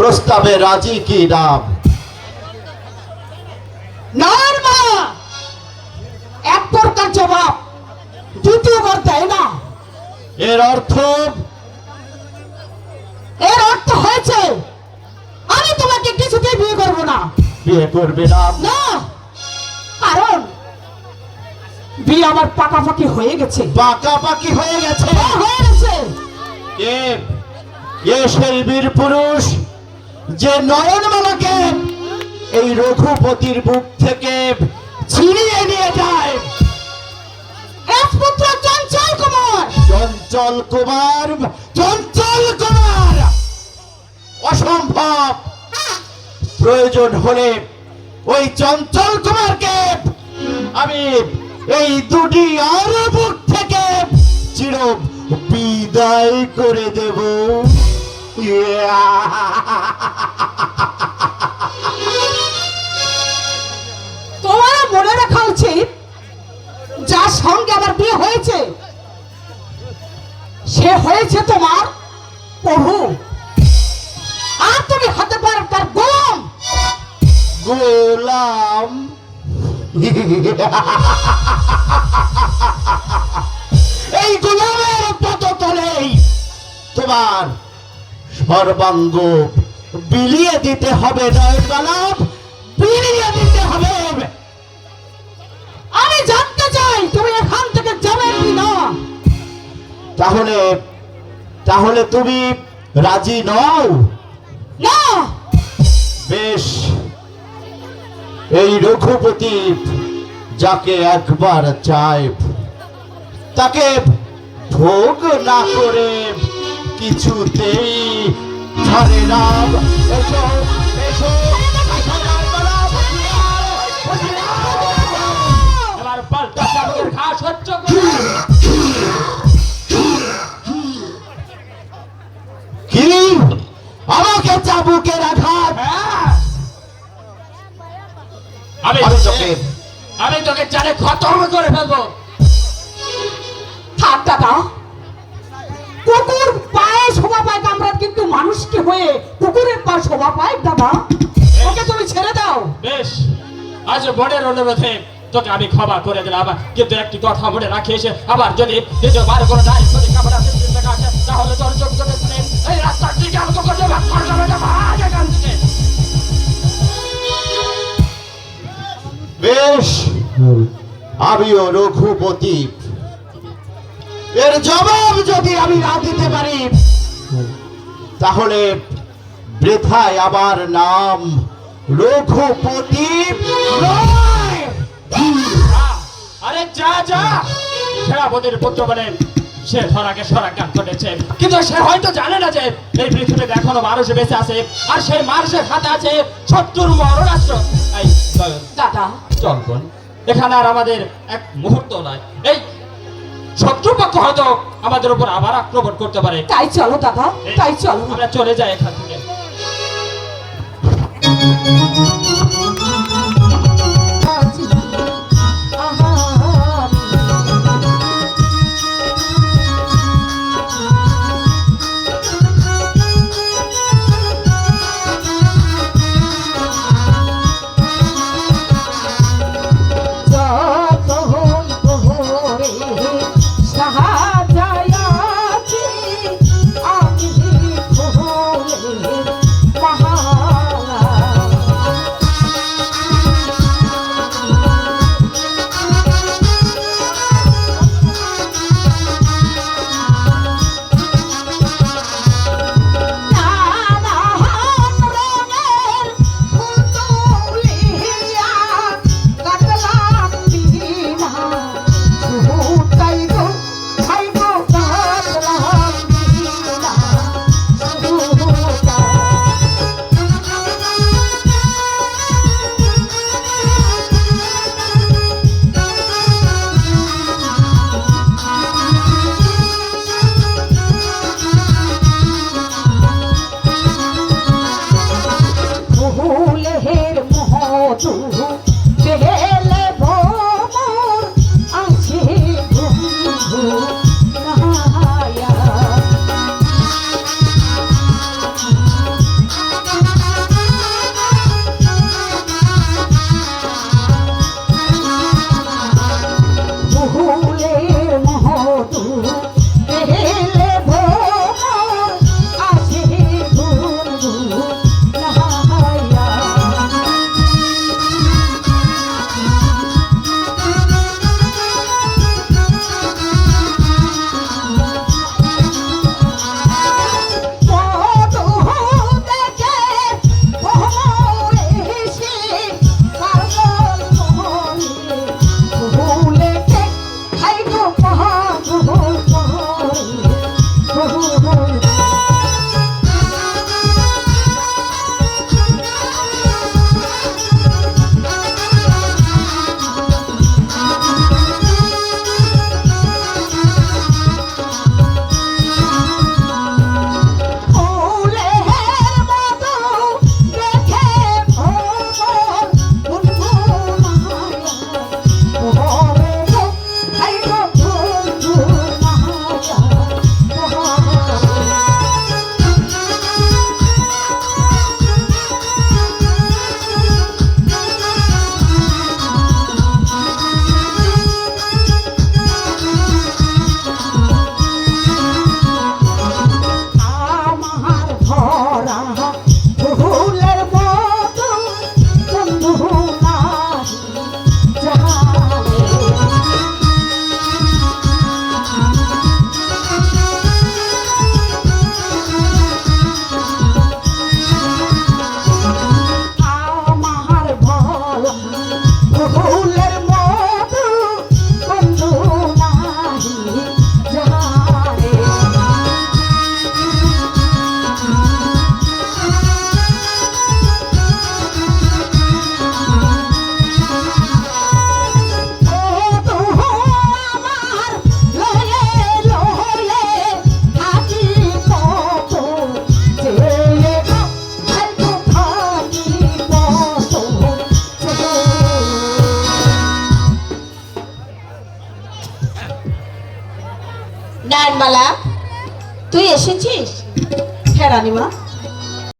প্রস্তাবে রাজি কি রাম এক প্রকার জবাব দ্বিতীয়বার দেয় না। এর অর্থ? এর অর্থ হয়েছে আমি তোমাকে কিছুতেই বিয়ে করব না। বিয়ে করবে না। কারণ বিয়ে আমার পাকাপাকি হয়ে গেছে। পাকাপাকি হয়ে গেছে। হ্যাঁ, হয়ে গেছে। এ এ সেই বীর পুরুষ? যে নয়নমালাকে এই রঘুপতির বুক থেকে ছিনিয়ে নিয়ে যায়। রাজপুত্র চঞ্চল কুমার। চঞ্চল কুমার চঞ্চল কুমার। অসম্ভব। প্রয়োজন হলে ওই চঞ্চল কুমারকে আমি এই দুটি আর বুক থেকে চির বিদায় করে দেব। ইয়া! সঙ্গে আমার বিয়ে হয়েছে। সে হয়েছে তোমার প্রভু। আর তুমি হতে পারো তার গোলাম। গোলাম। এই গোলামের পদতলেই তোমার সর্বাঙ্গ বিলিয়ে দিতে হবে নয় গোলাম বিলিয়ে দিতে জানতে তুমি এখান থেকে যাবে না? তাহলে তাহলে তুমি রাজি নও? না! বেশ এই রঘুপতি যাকে একবার চায় তাকে ভোগ না করে কিছুতেই ছাড়ে না। এসো। আমি তোকে জানে খতম করে ফেলব। থাক দাদা। কুকুর পায়ে শোভা পায় কামড়াত কিন্তু মানুষকে হয়ে কুকুরের পা শোভা পায় দাদা? ওকে তুমি ছেড়ে দাও। বেশ। আজ বোনের অনুরোধে তোকে আমি ক্ষমা করে দিলাম। কিন্তু একটি কথা মনে রাখিস আবার যদি দ্বিতীয়বার কোনো নারী যদি কামড়া তাহলে তোর চোখ চোখে শুনে এই রাস্তার দিকে আমি তোকে ভাগ করে দেবো, ভাগ এখান থেকে। বেশ। আমিও রঘুপতি। এর জবাব যদি আমি না দিতে পারি তাহলে বৃথায় আমার নাম রঘুপতি আরে যা যা। সেনাপতির পুত্র বলে সে ধরাকে কিন্তু সে হয়তো জানে না যে এই পৃথিবীতে এখনও মানুষ বেঁচে আছে আর সেই মানুষের হাতে আছে শত্রুর মরণাস্ত্র। দাদা। চল বোন এখানে আর আমাদের এক মুহূর্ত নয় এই শত্রুপক্ষ হয়তো আমাদের উপর আবার আক্রমণ করতে পারে। তাই চলো দাদা তাই চলো। আমরা চলে যাই এখান থেকে। নয়নবালা তুই এসেছিস? হ্যাঁ রানীমা।